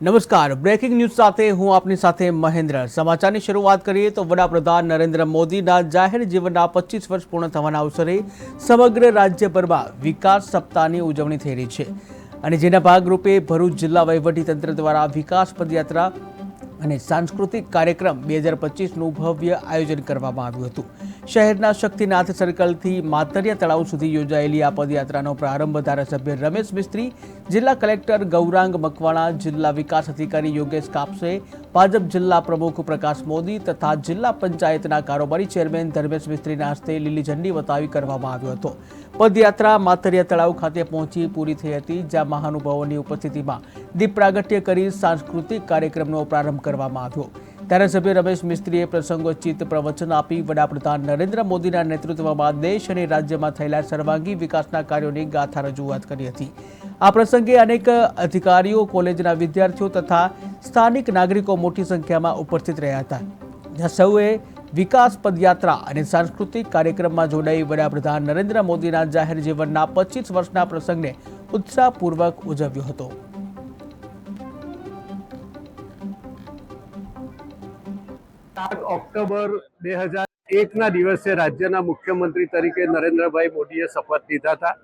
નમસ્કાર. Breaking news સાથે હું આપની સાથે મહેન્દ્ર. સમાચારની શરૂઆત કરીએ તો વડાપ્રધાન નરેન્દ્ર મોદીના જાહેર જીવનના પચીસ વર્ષ પૂર્ણ થવાના અવસરે સમગ્ર રાજ્યભરમાં વિકાસ સપ્તાહની ઉજવણી થઈ રહી છે. અને જેના ભાગરૂપે ભરૂચ જિલ્લા વહીવટીતંત્ર દ્વારા વિકાસ પદયાત્રા અને સાંસ્કૃતિક કાર્યક્રમ બે હજાર પચીસનું ભવ્ય આયોજન કરવામાં આવ્યું હતું. શહેરના શક્તિનાથ સર્કલથી માતરિયા તળાવ સુધી યોજાયેલી આ પદયાત્રાનો પ્રારંભ ધારાસભ્ય રમેશ મિસ્ત્રી, જિલ્લા કલેક્ટર ગૌરાંગ મકવાણા, જિલ્લા વિકાસ અધિકારી યોગેશ કાપસે, ભાજપ જિલ્લા પ્રમુખ પ્રકાશ મોદી તથા જિલ્લા પંચાયતના કારોબારી ચેરમેન ધર્મેશ મિસ્ત્રીના હસ્તે લીલી ઝંડી બતાવી કરવામાં આવ્યો હતો. પદયાત્રા માતરિયા તળાવ ખાતે પહોંચી પૂરી થઈ હતી, જ્યાં મહાનુભાવોની ઉપસ્થિતિમાં દીપ પ્રાગટ્ય કરી સાંસ્કૃતિક કાર્યક્રમનો પ્રારંભ કરવામાં આવ્યો. ધારાસભ્ય રમેશ મિસ્ત્રીએ પ્રસંગોચિત પ્રવચન આપી વડાપ્રધાન નરેન્દ્ર મોદીના નેતૃત્વમાં દેશ અને રાજ્યમાં થયેલા સર્વાંગી વિકાસના કાર્યોની ગાથા રજૂઆત કરી હતી. આ પ્રસંગે અનેક અધિકારીઓ, કોલેજના વિદ્યાર્થીઓ તથા સ્થાનિક નાગરિકો મોટી સંખ્યામાં ઉપસ્થિત રહ્યા હતા. જ્યાં સૌએ વિકાસ પદયાત્રા અને સાંસ્કૃતિક કાર્યક્રમમાં જોડાઈ વડાપ્રધાન નરેન્દ્ર મોદીના જાહેર જીવનના પચીસ વર્ષના પ્રસંગને ઉત્સાહપૂર્વક ઉજવ્યો હતો. સાત ઓક્ટોબર બે હજાર એકના દિવસે રાજ્યના મુખ્યમંત્રી તરીકે નરેન્દ્રભાઈ મોદીએ શપથ લીધા હતા.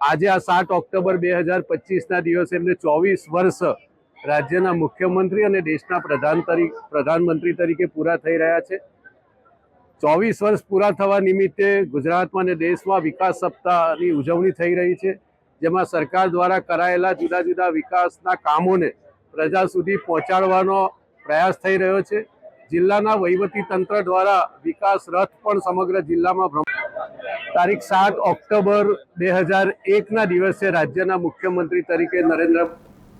આજે આ સાત ઓક્ટોબર બે હજાર પચીસના દિવસે એમને ચોવીસ વર્ષ રાજ્યના મુખ્યમંત્રી અને દેશના પ્રધાન તરીકે પ્રધાનમંત્રી તરીકે પૂરા થઈ રહ્યા છે. ચોવીસ વર્ષ પૂરા થવા નિમિત્તે ગુજરાતમાં અને દેશમાં વિકાસ સપ્તાહની ઉજવણી થઈ રહી છે, જેમાં સરકાર દ્વારા કરાયેલા જુદા જુદા વિકાસના કામોને પ્રજા સુધી પહોંચાડવાનો પ્રયાસ થઈ રહ્યો છે. જિલ્લાના વહીવટી તંત્ર દ્વારા વિકાસ રથ પણ સમગ્ર જિલ્લામાં ભ્રમ તારીખ સાત ઓક્ટોબર બે હજાર એકના દિવસે રાજ્યના મુખ્યમંત્રી તરીકે નરેન્દ્ર